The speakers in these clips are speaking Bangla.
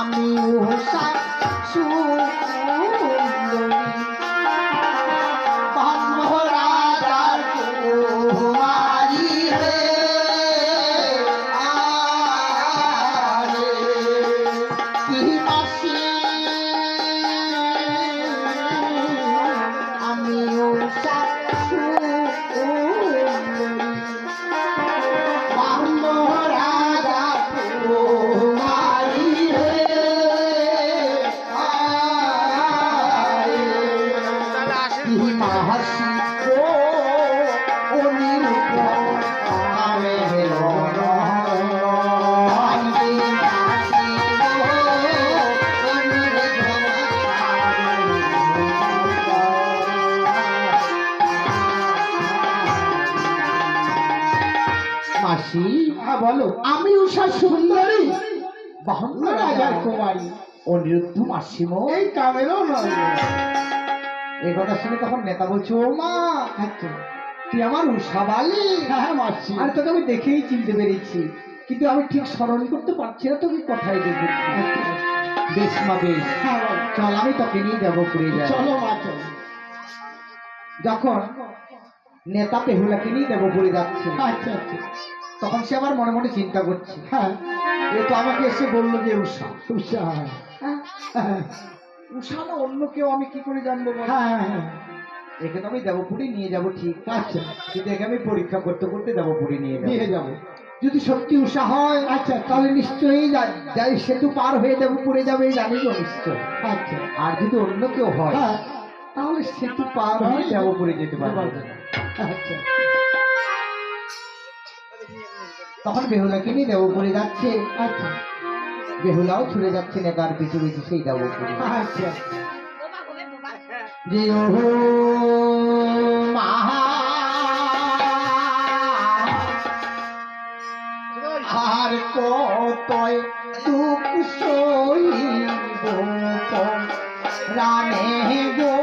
আমি উষা সুন্দরী মাসি হ্যাঁ বলো। আমি উষা সুন্দরী বাহন্ন রাজার কুমারী। অনিরুদ্ধ মাসিমো। এই কামেরও নয়। এই কথা শুনে তখন নেতা বলছে ও মা আচ্ছা তুই আমার উষা বালি। হ্যাঁ হ্যাঁ মাসি। আর তোকে আমি দেখেই চিনতে পেরেছি। কিন্তু আমি ঠিক স্মরণ করতে পারছি না তোকে কোথায় দেখেছি বেশ মা বেশ। হ্যাঁ চল আমি তোকে নিয়ে যাব পুরী যাই। চলো মা চলো। যখন নেতা পেহুলাকে নিয়ে দেবো পুরী যাচ্ছে আচ্ছা আচ্ছা। তখন সে আবার মনে মনে চিন্তা করছে। হ্যাঁ। এ তো আমাকে এসে বলল যে উষা উষা হ্যাঁ। উষা না অন্য কেউ আমি কি করে জানব বল? হ্যাঁ হ্যাঁ একে তো আমি দেবপুরি নিয়ে যাব ঠিক। আচ্ছা। কিন্তু একে আমি পরীক্ষা করতে করতে দেবপুরি নিয়ে নিয়ে যাব। যদি সত্যি উষা হয় আচ্ছা তাহলে নিশ্চয়ই যাই সেতু পার হয়ে যাব দেবপুরে যাবে জানি তো নিশ্চয় আচ্ছা। আর যদি অন্য কেউ হয় হ্যাঁ। তাহলে সেতু পার হয়ে। যাব দেবপুরে যেতে পারবে। আচ্ছা। তখন বেহুলাকে নিয়ে দেবপুরে যাচ্ছে। আচ্ছা। বেহুলাও ছুটে যাচ্ছে নেতার পিছু পিছু সেই যাব আচ্ছা। আর কতয় দুঃখ সইব রামে গো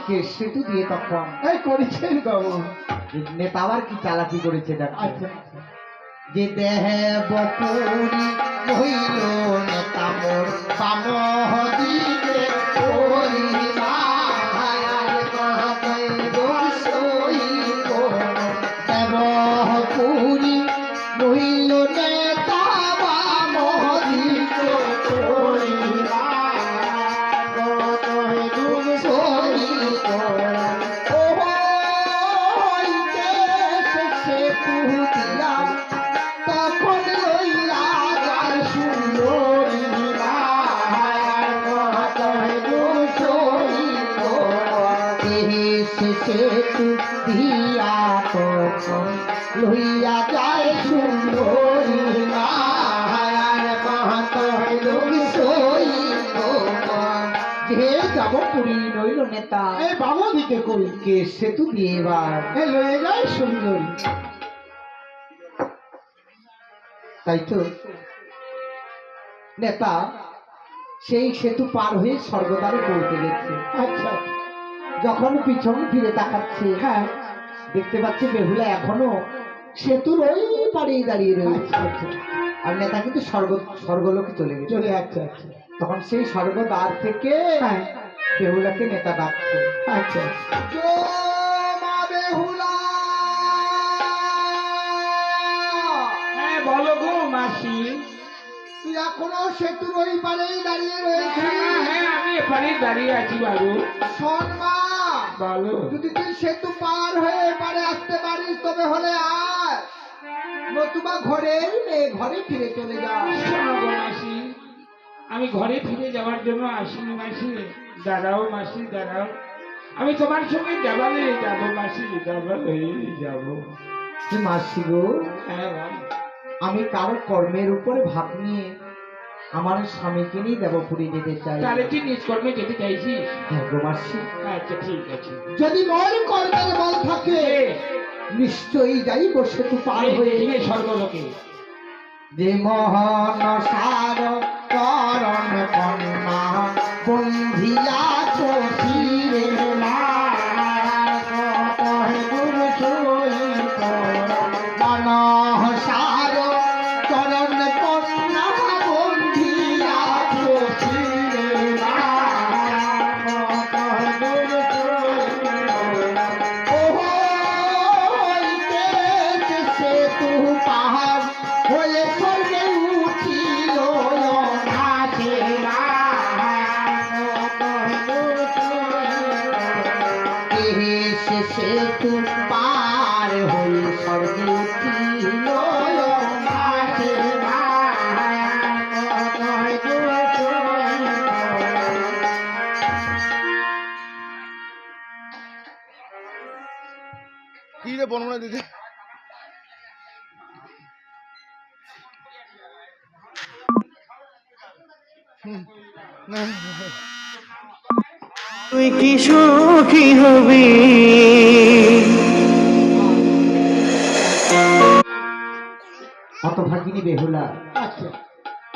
আর কে সেতু দিয়ে তখন? এই করেছেন বাবু। নেতা আবার কি চালাকি করেছে দেখ আচ্ছা যে দেহে বপুরি হইল নেতা মোর পাম দিয়া তখন লইয়া যায় সুন্দরী মায়ার যাব পুরী নেতা। এই বাবু দিকে করি কে সেতু দিয়ে এবার? এই লয়ে যায় সুন্দরী। তাই তো? নেতা সেই সেতু পার হয়ে স্বর্গদ্বারে পৌঁছে গেছে। আচ্ছা। যখন পিছন ফিরে তাকাচ্ছে হ্যাঁ দেখতে পাচ্ছে বেহুলা এখনও সেতুর ওই পাড়েই দাঁড়িয়ে রয়েছে। আর নেতা কিন্তু স্বর্গ স্বর্গলোকে চলে গেছে। চলে আচ্ছা আচ্ছা। তখন সেই স্বর্গদ্বার থেকে হ্যাঁ। বেহুলাকে নেতা ডাকছে। আচ্ছা। হ্যাঁ বলো গো মাসি। তুই এখনও সেতুর ওই পাড়েই দাঁড়িয়ে হ্যাঁ হ্যাঁ আমি এপারেই দাঁড়িয়ে আছি বাবু। শোন যদি তুই সেতু পার হয়ে এপারে আসতে পারিস তবে হলে আয়। নতুবা ঘরের মেয়ে ঘরে ফিরে চলে যা। মাসি আমি ঘরে ফিরে যাওয়ার জন্য আসিনি মাসি। দাঁড়াও মাসি দাঁড়াও। আমি তোমার সঙ্গে যাবালে যাব মাসি যাবালে যাব। মাসি গো? হ্যাঁ আমি কারও কর্মের উপরে ভাব নিয়ে আমার স্বামীকে নিয়ে দেবপুরী যেতে চাই। তাহলে তুই নিজ কর্মে যেতে চাইছি হ্যাঁ আচ্ছা ঠিক আছে। যদি মন কর্মের বল থাকে। নিশ্চয়ই যাই বসে তুই পার হয়ে। যে স্বর্গলোকে। যে মহন সেতু পার হয়ে স্বর্গে উঠিল কি রে বর্ণনা দিদি তুই কি সুখী হবি? হতভাগিনী বেহুলা? আচ্ছা।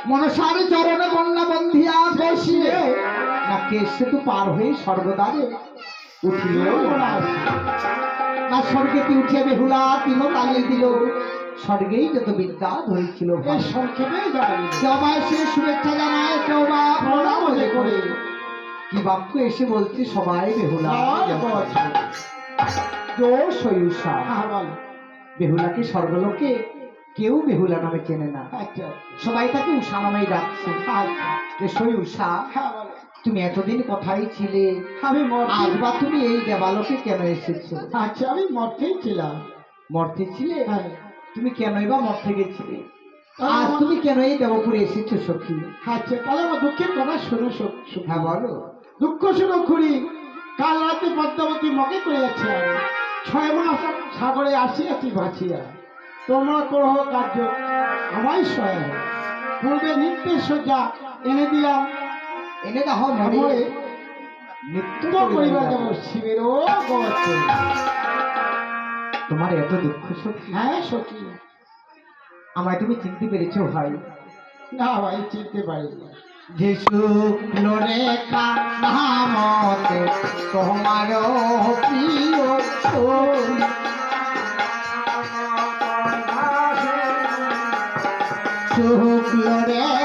মনসার চরণে বন্যা বন্ধিয়া বসিয়ে না কে সেতু পার হয়ে স্বর্গদ্বারে উঠিল। না স্বর্গেতে উঠে বেহুলা? তিল তালিয়ে দিল। স্বর্গেই যত বিদ্যা ধরেছিল। সংক্ষেপে বা এসে শুভেচ্ছা জানায় কেউ বা প্রণাম মনে করে। কি বাক্য এসে বলছে সবাই বেহুলা। হ্যাঁ বল। বেহুলাকে স্বর্গলোকে? কেউ বেহুলা নামে চেনে না। আচ্ছা সবাই তাকে উষা নামেই ডাকছে। আচ্ছা। যে সয়ুষা হ্যাঁ তুমি এতদিন কথাই ছিলে? আমি আজ বা তুমি এই দেবালোকে কেন এসেছ? আচ্ছা আমি মর্তেই ছিলাম। মর্তে ছিলে? হ্যাঁ। তুমি কেনই বা মর্তে গেছিলে? আজ তুমি কেন এই দেবপুরে এসেছ সখী? আচ্ছা তাহলে আমার দুঃখের কথা শোনো সু- সু- হ্যাঁ বলো। দুঃখ শুনো খুড়ি কাল রাতে পদ্মাবতী মগে করে যাচ্ছে আমি ছয় মাস সাগরে আসিয়াছি ভাসিয়া তোমরা করহ কার্য আমায় সহায় পূর্বে নিত্যের সজ্জা এনে দিলাম এনে আমরে মরে নিত্য পরিবার যাব শিবের ও তোমার এত দুঃখ সখী। হ্যাঁ সখী। আমায় তুমি চিনতে পেরেছ ভাই। না ভাই চিনতে পারি না নরে নামতে তোমার প্রিয়। শুক্ল রেখা